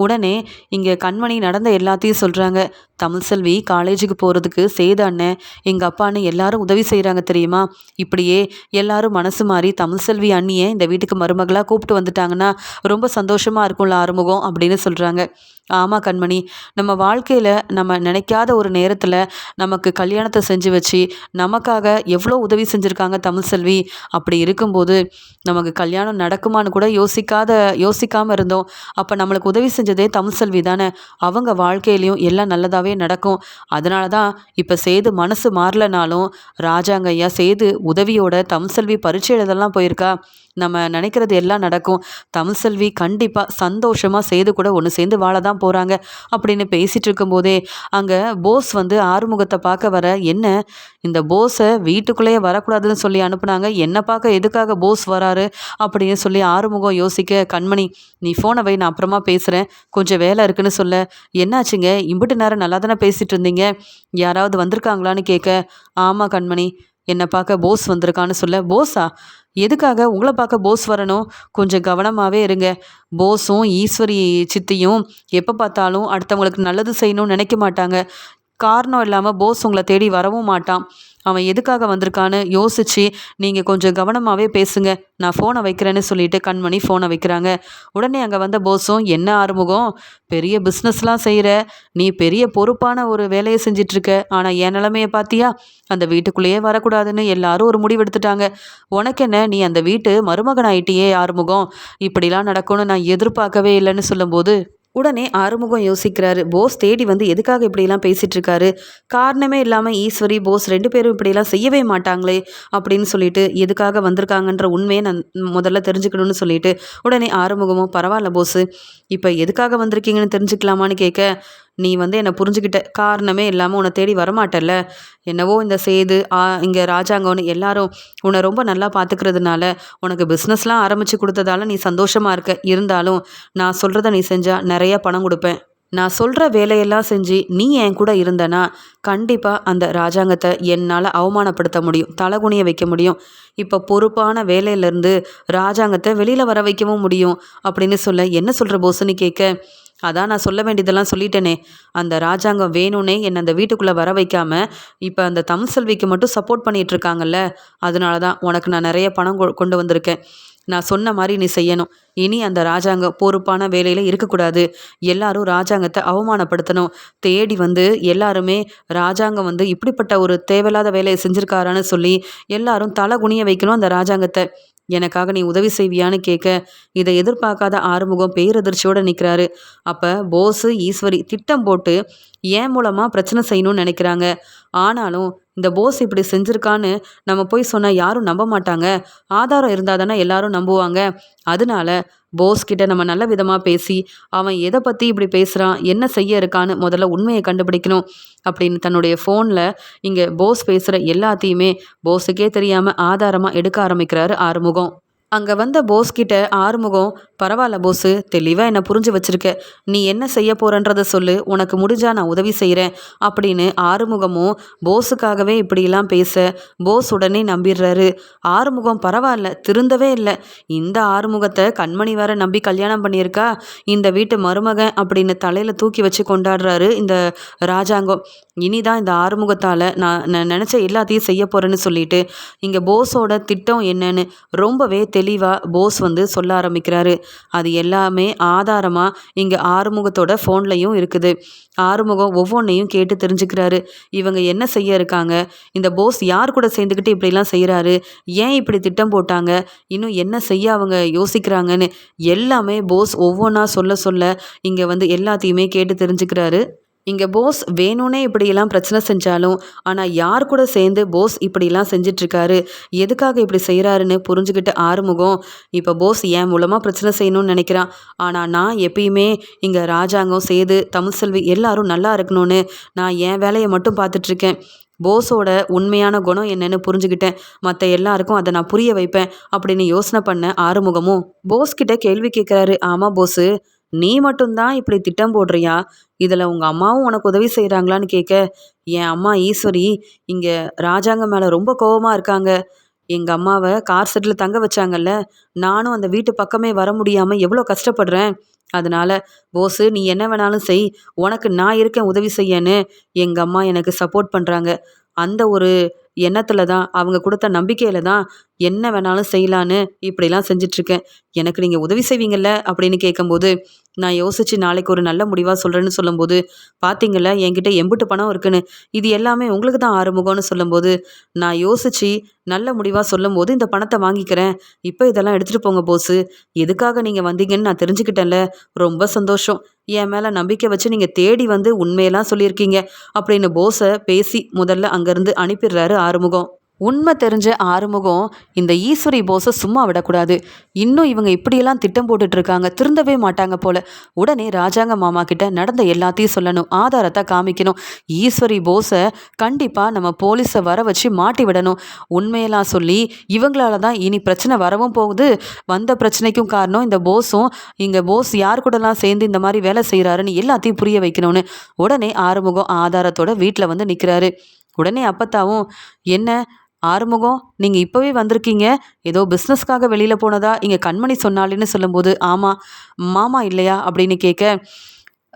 உடனே இங்கே கண்மணி நடந்த எல்லாத்தையும் சொல்கிறாங்க தமிழ்செல்வி காலேஜுக்கு போகிறதுக்கு சேத அண்ணன் எங்கள் அப்பான்னு எல்லாரும் உதவி செய்கிறாங்க தெரியுமா? இப்படியே எல்லாரும் மனசு மாறி தமிழ்செல்வி அண்ணியை இந்த வீட்டுக்கு மருமகளாக கூப்பிட்டு வந்துட்டாங்கன்னா ரொம்ப சந்தோஷமாக இருக்கும்ல ஆறுமுகம் அப்படின்னு சொல்கிறாங்க ஆமாம் கண்மணி நம்ம வாழ்க்கையில் நம்ம நினைக்காத ஒரு நேரத்தில் நமக்கு கல்யாணத்தை செஞ்சு வச்சு நமக்காக எவ்வளோ உதவி செஞ்சுருக்காங்க தமிழ் செல்வி? அப்படி இருக்கும்போது நமக்கு கல்யாணம் நடக்குமான்னு கூட யோசிக்காத யோசிக்காமல் இருந்தோம். அப்போ நம்மளுக்கு உதவி செஞ்சதே தமிழ் செல்வி தானே. அவங்க வாழ்க்கையிலையும் எல்லாம் நல்லதாகவே நடக்கும். அதனால தான் இப்போ சேது மனசு மாறலனாலும் ராஜாங்க ஐயா சேது உதவியோட தம்செல்வி பரீட்சை எழுதலாம் போயிருக்கா? நம்ம நினைக்கிறது எல்லாம் நடக்கும். தமிழ் செல்வி கண்டிப்பாக சந்தோஷமாக செய்து கூட ஒன்று சேர்ந்து வாழ தான் போகிறாங்க அப்படின்னு பேசிகிட்டு இருக்கும்போதே அங்கே போஸ் வந்து ஆறுமுகத்தை பார்க்க வர என்ன? இந்த போஸை வீட்டுக்குள்ளேயே வரக்கூடாதுன்னு சொல்லி அனுப்புனாங்க. என்ன பார்க்க எதுக்காக போஸ் வராரு? அப்படின்னு சொல்லி ஆறுமுகம் யோசிக்க கண்மணி நீ ஃபோனை வை நான் அப்புறமா பேசுகிறேன் கொஞ்சம் வேலை இருக்குன்னு சொல்ல. என்னாச்சுங்க? இம்பிட்டு நேரம் நல்லா தானே பேசிகிட்டு இருந்தீங்க? யாராவது வந்திருக்காங்களான்னு கேட்க ஆமாம் கண்மணி என்னை பார்க்க போஸ் வந்திருக்கான்னு சொல்ல. போஸா? எதுக்காக உங்களை பார்க்க போஸ் வரணும்? கொஞ்சம் கவனமாகவே இருங்க. போஸும் ஈஸ்வரி சித்தியும் எப்போ பார்த்தாலும் அடுத்தவங்களுக்கு நல்லது செய்யணும்னு நினைக்க மாட்டாங்க. காரணம் இல்லாமல் போஸ் உங்களை தேடி வரவும் மாட்டான். அவன் எதுக்காக வந்திருக்கான்னு யோசித்து நீங்கள் கொஞ்சம் கவனமாகவே பேசுங்க. நான் ஃபோனை வைக்கிறேன்னு சொல்லிட்டு கண்மணி ஃபோனை வைக்கிறாங்க. உடனே அங்கே வந்த போஸும் என்ன ஆறுமுகம்? பெரிய பிஸ்னஸ்லாம் செய்கிற நீ பெரிய பொறுப்பான ஒரு வேலையை செஞ்சிட்ருக்க. ஆனால் என் நிலமையை பார்த்தியா அந்த வீட்டுக்குள்ளேயே வரக்கூடாதுன்னு எல்லாரும் ஒரு முடிவு எடுத்துட்டாங்க. உனக்கு என்ன? நீ அந்த வீட்டு மருமகன் ஆயிட்டியே ஆறுமுகம். இப்படிலாம் நடக்கும்னு நான் எதிர்பார்க்கவே இல்லைன்னு சொல்லும்போது உடனே ஆறுமுகம் யோசிக்கிறாரு. போஸ் தேடி வந்து எதுக்காக இப்படியெல்லாம் பேசிகிட்டு இருக்காரு காரணமே இல்லாமல் ஈஸ்வரி போஸ் ரெண்டு பேரும் இப்படியெல்லாம் செய்யவே மாட்டாங்களே அப்படின்னு சொல்லிட்டு எதுக்காக வந்திருக்காங்கன்ற உண்மையை நான் முதல்ல தெரிஞ்சுக்கணும்னு சொல்லிட்டு உடனே ஆறுமுகமும் பரவாயில்ல போஸு இப்போ எதுக்காக வந்திருக்கீங்கன்னு தெரிஞ்சுக்கலாமான்னு கேட்க நீ வந்து என்னை புரிஞ்சுக்கிட்ட காரணமே இல்லாமல் உன்னை தேடி வரமாட்டல்ல. என்னவோ இந்த சேது ஆ இங்கே ராஜாங்கம்னு எல்லாரும் உன்னை ரொம்ப நல்லா பார்த்துக்கிறதுனால உனக்கு பிஸ்னஸ்லாம் ஆரம்பித்து கொடுத்ததால நீ சந்தோஷமாக இருக்க. இருந்தாலும் நான் சொல்கிறத நீ செஞ்சால் நிறைய பணம் கொடுப்பேன். நான் சொல்கிற வேலையெல்லாம் செஞ்சு நீ என் கூட இருந்தனா கண்டிப்பாக அந்த ராஜாங்கத்தை என்னால் அவமானப்படுத்த முடியும் தலகுனிய வைக்க முடியும். இப்போ பொறுப்பான வேலையிலேருந்து ராஜாங்கத்தை வெளியில் வர வைக்கவும் முடியும் அப்படின்னு சொல்ல என்ன சொல்கிற போஸ்ன்னு கேட்க அதான் நான் சொல்ல வேண்டியதெல்லாம் சொல்லிட்டேனே. அந்த ராஜாங்கம் வேணும்னே என்னை அந்த வீட்டுக்குள்ளே வர வைக்காம இப்போ அந்த தமிழ் செல்விக்கு மட்டும் சப்போர்ட் பண்ணிட்டு இருக்காங்கல்ல அதனால தான் உனக்கு நான் நிறைய பணம் கொ- கொண்டு வந்திருக்கேன். நான் சொன்ன மாதிரி நீ செய்யணும். இனி அந்த ராஜாங்கம் பொறுப்பான வேலையில் இருக்கக்கூடாது. எல்லாரும் ராஜாங்கத்தை அவமானப்படுத்தணும். தேடி வந்து எல்லாருமே ராஜாங்கம் வந்து இப்படிப்பட்ட ஒரு தேவையில்லாத வேலையை செஞ்சுருக்காரான்னு சொல்லி எல்லாரும் தலை குனிய வைக்கணும் அந்த ராஜாங்கத்தை. எனக்காக நீ உதவி செய்வியான்னு கேட்க இதை எதிர்பார்க்காத ஆறுமுகம் பேரதிர்ச்சியோடு நிற்கிறாரு அப்போ போஸு ஈஸ்வரி திட்டம் போட்டு ஏன் மூலமாக பிரச்சனை செய்யணும்னு நினைக்கிறாங்க. ஆனாலும் இந்த போஸ் இப்படி செஞ்சுருக்கான்னு நம்ம போய் சொன்னால் யாரும் நம்ப மாட்டாங்க. ஆதாரம் இருந்தால் தானே எல்லாரும் நம்புவாங்க. அதனால போஸ் கிட்ட நம்ம நல்ல விதமாக பேசி அவன் எதை பற்றி இப்படி பேசுகிறான் என்ன செய்ய இருக்கான்னு முதல்ல உண்மையை கண்டுபிடிக்கணும். அப்படின்னு தன்னுடைய ஃபோனில் இங்கே போஸ் பேசுகிற எல்லாத்தையுமே போஸுக்கே தெரியாமல் ஆதாரமாக எடுக்க ஆரம்பிக்கிறாரு ஆறுமுகம். அங்கே வந்த போஸ் கிட்ட ஆறுமுகம் பரவாயில்ல போஸு தெளிவாக என்னை புரிஞ்சு வச்சிருக்க. நீ என்ன செய்ய போறன்றத சொல்லு. உனக்கு முடிஞ்சா நான் உதவி செய்கிறேன் அப்படின்னு ஆறுமுகமும் போஸுக்காகவே இப்படிலாம் பேச போஸ் உடனே நம்பிடுறாரு. ஆறுமுகம் பரவாயில்ல திருந்தவே இல்லை. இந்த ஆறுமுகத்தை கண்மணி வேற நம்பி கல்யாணம் பண்ணியிருக்கா? இந்த வீட்டு மருமகன் அப்படின்னு தலையில் தூக்கி வச்சு கொண்டாடுறாரு இந்த ராஜாங்கம். இனிதான் இந்த ஆறுமுகத்தால் நான் நான் நினச்ச எல்லாத்தையும் செய்ய போகிறேன்னு சொல்லிட்டு இங்கே போஸோட திட்டம் என்னன்னு ரொம்பவே தெளிவாக போஸ் வந்து சொல்ல ஆரம்பிக்கிறாரு. அது எல்லாமே ஆதாரமாக இங்கே ஆறுமுகத்தோட ஃபோன்லையும் இருக்குது. ஆறுமுகம் ஒவ்வொன்றையும் கேட்டு தெரிஞ்சுக்கிறாரு. இவங்க என்ன செய்ய இருக்காங்க? இந்த போஸ் யார் கூட சேர்ந்துக்கிட்டு இப்படிலாம் செய்கிறாரு ஏன் இப்படி திட்டம் போட்டாங்க? இன்னும் என்ன செய்ய அவங்க யோசிக்கிறாங்கன்னு எல்லாமே போஸ் ஒவ்வொன்றா சொல்ல சொல்ல இங்கே வந்து எல்லாத்தையுமே கேட்டு தெரிஞ்சுக்கிறாரு. இங்கே போஸ் வேணும்னே இப்படியெல்லாம் பிரச்சனை செஞ்சாலும் ஆனால் யார் கூட சேர்ந்து போஸ் இப்படிலாம் செஞ்சிட்ருக்காரு? எதுக்காக இப்படி செய்கிறாருன்னு புரிஞ்சுக்கிட்டு ஆறுமுகம் இப்போ போஸ் என் மூலமாக பிரச்சனை செய்யணும்னு நினைக்கிறான்? ஆனால் நான் எப்பயுமே இங்கே ராஜாங்கம் சேது தமிழ்செல்வி எல்லாரும் நல்லா இருக்கணும்னு நான் என் வேலையை மட்டும் பார்த்துட்ருக்கேன். போஸோட உண்மையான குணம் என்னன்னு புரிஞ்சுக்கிட்டேன். மற்ற எல்லாருக்கும் அதை நான் புரிய வைப்பேன் அப்படின்னு யோசனை பண்ண ஆறுமுகமும் போஸ்கிட்ட கேள்வி கேட்குறாரு ஆமாம் போஸு நீ மட்டும்தான் இப்படி திட்டம் போடுறியா? இதில் உங்கள் அம்மாவும் உனக்கு உதவி செய்கிறாங்களான்னு கேட்க என் அம்மா ஈஸ்வரி இங்கே ராஜாங்க மேலே ரொம்ப கோவமாக இருக்காங்க. எங்கள் அம்மாவை கார் செட்டில் தங்க வச்சாங்கல்ல நானும் அந்த வீட்டு பக்கமே வர முடியாமல் எவ்வளோ கஷ்டப்படுறேன். அதனால போஸு நீ என்ன வேணாலும் செய். உனக்கு நான் இருக்கேன் உதவி செய்யன்னு எங்கள் அம்மா எனக்கு சப்போர்ட் பண்ணுறாங்க அந்த ஒரு எண்ணத்தில் தான் அவங்க கொடுத்த நம்பிக்கையில் தான் என்ன வேணாலும் செய்யலான்னு இப்படிலாம் செஞ்சிட்ருக்கேன். எனக்கு நீங்கள் உதவி செய்வீங்கள்ல அப்படின்னு கேட்கும்போது நான் யோசித்து நாளைக்கு ஒரு நல்ல முடிவாக சொல்கிறேன்னு சொல்லும்போது பார்த்தீங்கள என்கிட்ட எம்புட்டு பணம் இருக்குன்னு. இது எல்லாமே உங்களுக்கு தான் ஆறுமுகம்னு சொல்லும்போது நான் யோசித்து நல்ல முடிவாக சொல்லும்போது இந்த பணத்தை வாங்கிக்கிறேன். இப்போ இதெல்லாம் எடுத்துகிட்டு போங்க போஸு எதுக்காக நீங்கள் வந்தீங்கன்னு நான் தெரிஞ்சுக்கிட்டேன்ல. ரொம்ப சந்தோஷம். என் மேலே நம்பிக்கை வச்சு நீங்கள் தேடி வந்து உண்மையெல்லாம் சொல்லியிருக்கீங்க. அப்படின்னு போஸை பேசி முதல்ல அங்கேருந்து அனுப்பிடுறாரு ஆறுமுகம். உண்மை தெரிஞ்ச ஆறுமுகம் இந்த ஈஸ்வரி போஸை சும்மா விடக்கூடாது. இன்னும் இவங்க இப்படியெல்லாம் திட்டம் போட்டுட்டு இருக்காங்க திருந்தவே மாட்டாங்க போல. உடனே ராஜாங்க மாமா கிட்ட நடந்த எல்லாத்தையும் சொல்லணும் ஆதாரத்தை காமிக்கணும். ஈஸ்வரி போஸை கண்டிப்பாக நம்ம போலீஸை வர வச்சு மாட்டி விடணும். உண்மையெல்லாம் சொல்லி இவங்களால தான் இனி பிரச்சனை வரவும் போகுது. வந்த பிரச்சனைக்கும் காரணம் இந்த போஸும் இங்கே போஸ் யார் கூடலாம் சேர்ந்து இந்த மாதிரி வேலை செய்கிறாருன்னு எல்லாத்தையும் புரிய வைக்கணும்னு. உடனே ஆறுமுகம் ஆதாரத்தோட வீட்டில் வந்து நிற்கிறாரு உடனே அப்பத்தாவும் என்ன ஆறுமுகம் நீங்கள் இப்போவே வந்திருக்கீங்க. ஏதோ பிஸ்னஸ்க்காக வெளியில் போனதா? இங்கே கண்மணி சொன்னாலேன்னு சொல்லும்போது ஆமாம் மாமா இல்லையா? அப்படின்னு கேட்க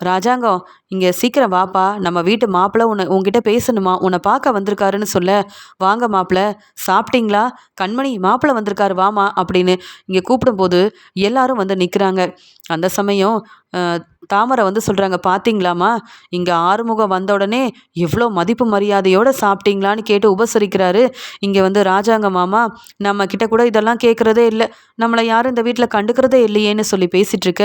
ராஜாங்கம் இங்கே சீக்கிரம் வாப்பா நம்ம வீட்டு மாப்பிள்ளை உன்னை உங்ககிட்ட பேசணுமா? உன்னை பார்க்க வந்திருக்காருன்னு சொல்ல. வாங்க மாப்பிள்ளை சாப்பிட்டீங்களா? கண்மணி மாப்பிள்ளை வந்திருக்காரு வாமா அப்படின்னு இங்கே கூப்பிடும்போது எல்லாரும் வந்து நிற்கிறாங்க அந்த சமயம் தாமரை வந்து சொல்கிறாங்க பார்த்தீங்களாம்மா இங்கே ஆறுமுகம் வந்த உடனே எவ்வளோ மதிப்பு மரியாதையோடு சாப்பிட்டீங்களான்னு கேட்டு உபசரிக்கிறாரு. இங்கே வந்து ராஜாங்க மாமா நம்ம கிட்ட கூட இதெல்லாம் கேட்குறதே இல்லை. நம்மளை யாரும் இந்த வீட்டில் கண்டுக்கிறதே இல்லையேன்னு சொல்லி பேசிகிட்ருக்க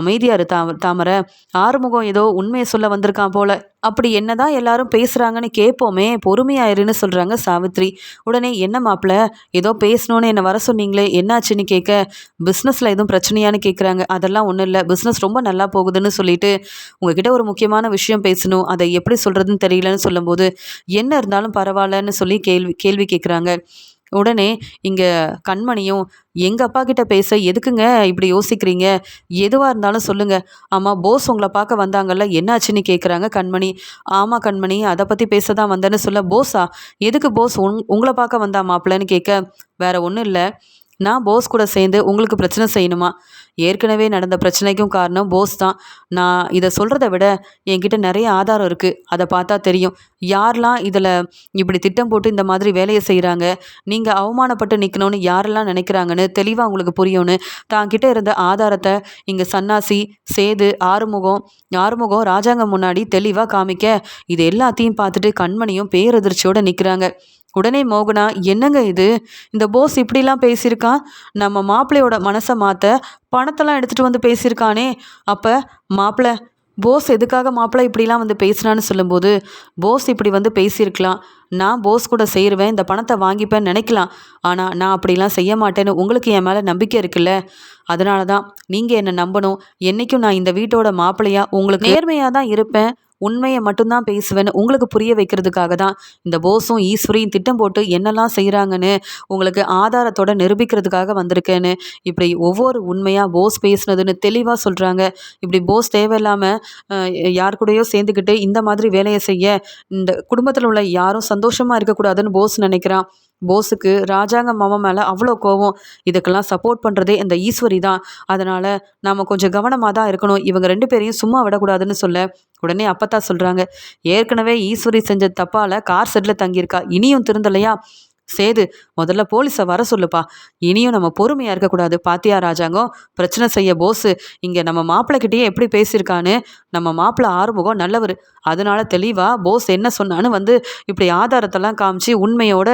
அமைதியாக இரு தாமரை. ஆறுமுகம் ஏதோ உண்மையை சொல்ல வந்திருக்கான் போல. அப்படி என்னதான் எல்லாரும் பேசுகிறாங்கன்னு கேட்போமே பொறுமையாயிருன்னு சொல்கிறாங்க சாவித்ரி. உடனே என்ன மாப்பிள்ள ஏதோ பேசணும்னு என்னை வர சொன்னீங்களே என்னாச்சுன்னு கேட்க பிஸ்னஸில் எதுவும் பிரச்சனையான்னு கேட்குறாங்க அதெல்லாம் ஒன்றும் இல்லை. பிஸ்னஸ் ரொம்ப நல்லா போகுதுன்னு சொல்லிட்டு உங்ககிட்ட ஒரு முக்கியமான விஷயம் பேசணும். அதை எப்படி சொல்கிறதுன்னு தெரியலன்னு சொல்லும்போது என்ன இருந்தாலும் பரவாயில்லன்னு சொல்லி கேள்வி கேள்வி கேட்குறாங்க உடனே இங்கே கண்மணியும் எங்கள் அப்பா கிட்ட பேச எதுக்குங்க இப்படி யோசிக்கிறீங்க? எதுவாக இருந்தாலும் சொல்லுங்கள் ஆமாம் போஸ் உங்களை பார்க்க வந்தாங்கல்ல என்னாச்சுன்னு கேட்குறாங்க கண்மணி. ஆமாம் கண்மணி அதை பற்றி பேச தான் வந்தேன்னு சொல்ல போஸா? எதுக்கு போஸ்? உங் உங்களை பார்க்க வந்தா மாப்பிள்ளன்னு கேட்க வேற ஒன்றும் இல்லை. நான் போஸ் கூட சேர்ந்து உங்களுக்கு பிரச்சனை செய்யணுமா? ஏற்கனவே நடந்த பிரச்சனைக்கும் காரணம் போஸ் தான். நான் இதை சொல்கிறத விட என்கிட்ட நிறைய ஆதாரம் இருக்குது அதை பார்த்தா தெரியும். யாரெல்லாம் இதில் இப்படி திட்டம் போட்டு இந்த மாதிரி வேலையை செய்கிறாங்க? நீங்கள் அவமானப்பட்டு நிற்கணும்னு யாரெல்லாம் நினைக்கிறாங்கன்னு தெளிவாக உங்களுக்கு புரியும்னு தாங்கிட்ட இருந்த ஆதாரத்தை இங்கே சன்னாசி சேது ஆறுமுகம் ஆறுமுகம் ராஜாங்க முன்னாடி தெளிவாக காமிக்க இது எல்லாத்தையும் பார்த்துட்டு கண்மணியும் பேரதிர்ச்சியோடு நிற்கிறாங்க. உடனே மோகனா என்னங்க இது? இந்த போஸ் இப்படிலாம் பேசியிருக்கான் நம்ம மாப்பிள்ளையோட மனசை மாற்ற பணத்தெல்லாம் எடுத்துகிட்டு வந்து பேசியிருக்கானே. அப்போ மாப்பிள்ளை போஸ் எதுக்காக மாப்பிள்ளை இப்படிலாம் வந்து பேசுனான்னு சொல்லும்போது போஸ் இப்படி வந்து பேசியிருக்கலாம். நான் போஸ் கூட சேருவேன் இந்த பணத்தை வாங்கிப்பேன்னு நினைக்கலாம். ஆனால் நான் அப்படிலாம் செய்ய மாட்டேன்னு உங்களுக்கு என் மேலே நம்பிக்கை இருக்குல்ல. அதனால தான் நீங்கள் என்னை நம்பணும்? என்றைக்கும் நான் இந்த வீட்டோட மாப்பிள்ளையாக உங்களுக்கு நேர்மையாக தான் இருப்பேன். உண்மையை மட்டும்தான் பேசுவேன்னு உங்களுக்கு புரிய வைக்கிறதுக்காக தான் இந்த போஸும் ஈஸ்வரியும் திட்டம் போட்டு என்னெல்லாம் செய்கிறாங்கன்னு உங்களுக்கு ஆதாரத்தோட நிரூபிக்கிறதுக்காக வந்திருக்கேன்னு இப்படி ஒவ்வொரு உண்மையாக போஸ் பேசுனதுன்னு தெளிவாக சொல்கிறாங்க இப்படி போஸ் தேவையில்லாமல் யார் கூடயோ சேர்ந்துக்கிட்டு இந்த மாதிரி வேலையை செய்ய இந்த குடும்பத்தில் உள்ள யாரும் சந்தோஷமாக இருக்கக்கூடாதுன்னு போஸ் நினைக்கிறான். போஸுக்கு ராஜாங்க மாமா மேலே அவ்வளோ கோவம். இதுக்கெல்லாம் சப்போர்ட் பண்ணுறதே இந்த ஈஸ்வரி தான். அதனால் நாம் கொஞ்சம் கவனமாக தான் இருக்கணும். இவங்க ரெண்டு பேரையும் சும்மா விடக்கூடாதுன்னு சொல்ல உடனே அப்பத்தா சொல்கிறாங்க ஏற்கனவே ஈஸ்வரி செஞ்ச தப்பால் கார் செட்டில் தங்கியிருக்கா. இனியும் திருந்தலையா? சேது முதல்ல போலீஸை வர சொல்லுப்பா. இனியும் நம்ம பொறுமையாக இருக்கக்கூடாது. பாத்தியா ராஜாங்கம்? பிரச்சனை செய்ய போஸு. இங்கே நம்ம மாப்பிள்ளைக்கிட்டேயே எப்படி பேசியிருக்கான்னு நம்ம மாப்பிள்ளை ஆறுமுகம் நல்லவர். அதனால தெளிவாக போஸ் என்ன சொன்னான்னு வந்து இப்படி ஆதாரத்தெல்லாம் காமிச்சு உண்மையோட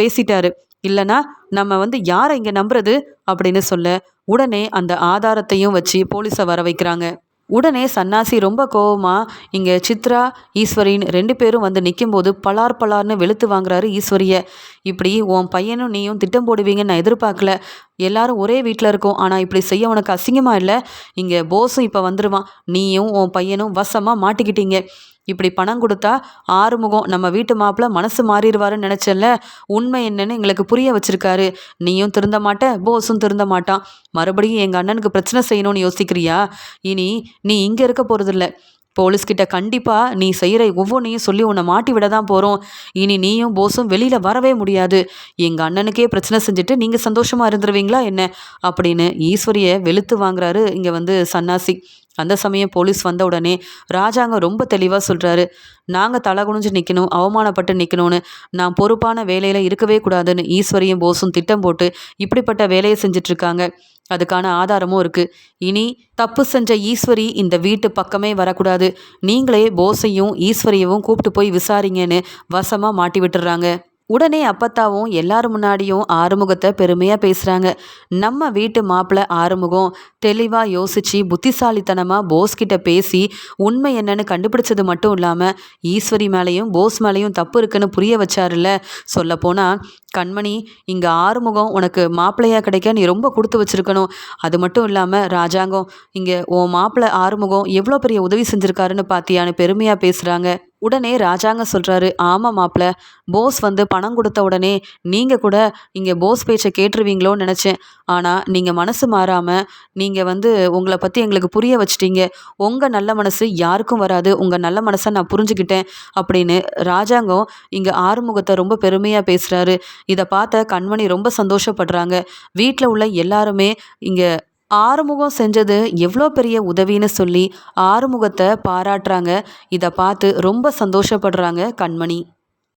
பேசிட்டாரு. இல்லைனா நம்ம வந்து யாரை இங்கே நம்புறது? அப்படின்னு சொல்ல உடனே அந்த ஆதாரத்தையும் வச்சு போலீஸை வர வைக்கிறாங்க. உடனே சன்னாசி ரொம்ப கோவமாக இங்கே சித்ரா ஈஸ்வரின் ரெண்டு பேரும் வந்து நிற்கும்போது பலார் பலார்னு வெளுத்து வாங்குறாரு ஈஸ்வரியை. இப்படி உன் பையனும் நீயும் திட்டம் போடுவீங்கன்னு நான் எதிர்பார்க்கல. எல்லாரும் ஒரே வீட்டில் இருக்கோம். ஆனால் இப்படி செய்ய உனக்கு அசிங்கமாக இல்லை? இங்கே போஸும் இப்போ வந்துடுவான் நீயும் உன் பையனும் வசமாக மாட்டிக்கிட்டீங்க. இப்படி பணம் கொடுத்தா ஆறுமுகம் நம்ம வீட்டு மாப்பிள்ள மனசு மாறிடுவாருன்னு நினச்சல உண்மை என்னன்னு எங்களுக்கு புரிய வச்சிருக்காரு. நீயும் திருந்த மாட்ட போஸும் திருந்த மாட்டான். மறுபடியும் எங்கள் அண்ணனுக்கு பிரச்சனை செய்யணும்னு யோசிக்கிறியா? இனி நீ இங்கே இருக்க போகிறதில்ல போலீஸ்கிட்ட கண்டிப்பாக நீ செய்கிற ஒவ்வொன்றையும் சொல்லி உன்னை மாட்டி விட தான் போகிறோம் இனி நீயும் போஸும் வெளியில் வரவே முடியாது. எங்கள் அண்ணனுக்கே பிரச்சனை செஞ்சுட்டு நீங்கள் சந்தோஷமாக இருந்துருவீங்களா என்ன? அப்படின்னு ஈஸ்வரியை வெளுத்து வாங்குறாரு இங்கே வந்து சன்னாசி. அந்த சமயம் போலீஸ் வந்த உடனே ராஜாங்க ரொம்ப தெளிவாக சொல்கிறாரு நாங்கள் தலை குனிஞ்சு நிற்கணும் அவமானப்பட்டு நிற்கணும்னு நான் பொறுப்பான வேலையில் இருக்கவே கூடாதுன்னு ஈஸ்வரியும் போஸும் திட்டம் போட்டு இப்படிப்பட்ட வேலையை செஞ்சிட்ருக்காங்க அதுக்கான ஆதாரமும் இருக்குது இனி தப்பு செஞ்ச ஈஸ்வரி இந்த வீட்டு பக்கமே வரக்கூடாது. நீங்களே போஸையும் ஈஸ்வரியவும் கூப்பிட்டு போய் விசாரிங்கன்னு வசமாக மாட்டி விட்டுறாங்க. உடனே அப்பத்தாவும் எல்லாரும் முன்னாடியும் ஆறுமுகத்தை பெருமையாக பேசுகிறாங்க நம்ம வீட்டு மாப்பிள்ளை ஆறுமுகம் தெளிவாக யோசித்து புத்திசாலித்தனமாக போஸ் கிட்ட பேசி உண்மை என்னன்னு கண்டுபிடிச்சது மட்டும் இல்லாமல் ஈஸ்வரி மேலேயும் போஸ் மேலேயும் தப்பு இருக்குன்னு புரிய வச்சாருல்ல. சொல்லப்போனால் கண்மணி இங்கே ஆறுமுகம் உனக்கு மாப்பிள்ளையாக கிடைக்க நீ ரொம்ப கொடுத்து வச்சுருக்கணும். அது மட்டும் இல்லாமல் ராஜாங்கம் இங்கே உன் மாப்பிள்ளை ஆறுமுகம் எவ்வளோ பெரிய உதவி செஞ்சுருக்காருன்னு பார்த்தியான்னு பெருமையாக பேசுகிறாங்க உடனே ராஜாங்க சொல்கிறாரு ஆமாம் மாப்பிள்ள போஸ் வந்து பணம் கொடுத்த உடனே நீங்கள் கூட இங்கே போஸ் பேச்சை கேட்டுருவீங்களோன்னு நினச்சேன். ஆனால் நீங்கள் மனசு மாறாமல் நீங்கள் வந்து உங்களை பற்றி எங்களுக்கு புரிய வச்சிட்டீங்க. உங்கள் நல்ல மனசு யாருக்கும் வராது. உங்கள் நல்ல மனசை நான் புரிஞ்சுக்கிட்டேன். அப்படின்னு ராஜாங்கம் இங்கே ஆறுமுகத்தை ரொம்ப பெருமையாக பேசுகிறாரு இதை பார்த்த கண்மணி ரொம்ப சந்தோஷப்படுறாங்க. வீட்டில் உள்ள எல்லாருமே இங்கே ஆறுமுகம் செஞ்சது எவ்வளோ பெரிய உதவின்னு சொல்லி ஆறுமுகத்தை பாராட்டுறாங்க. இதை பார்த்து ரொம்ப சந்தோஷப்படுறாங்க கண்மணி.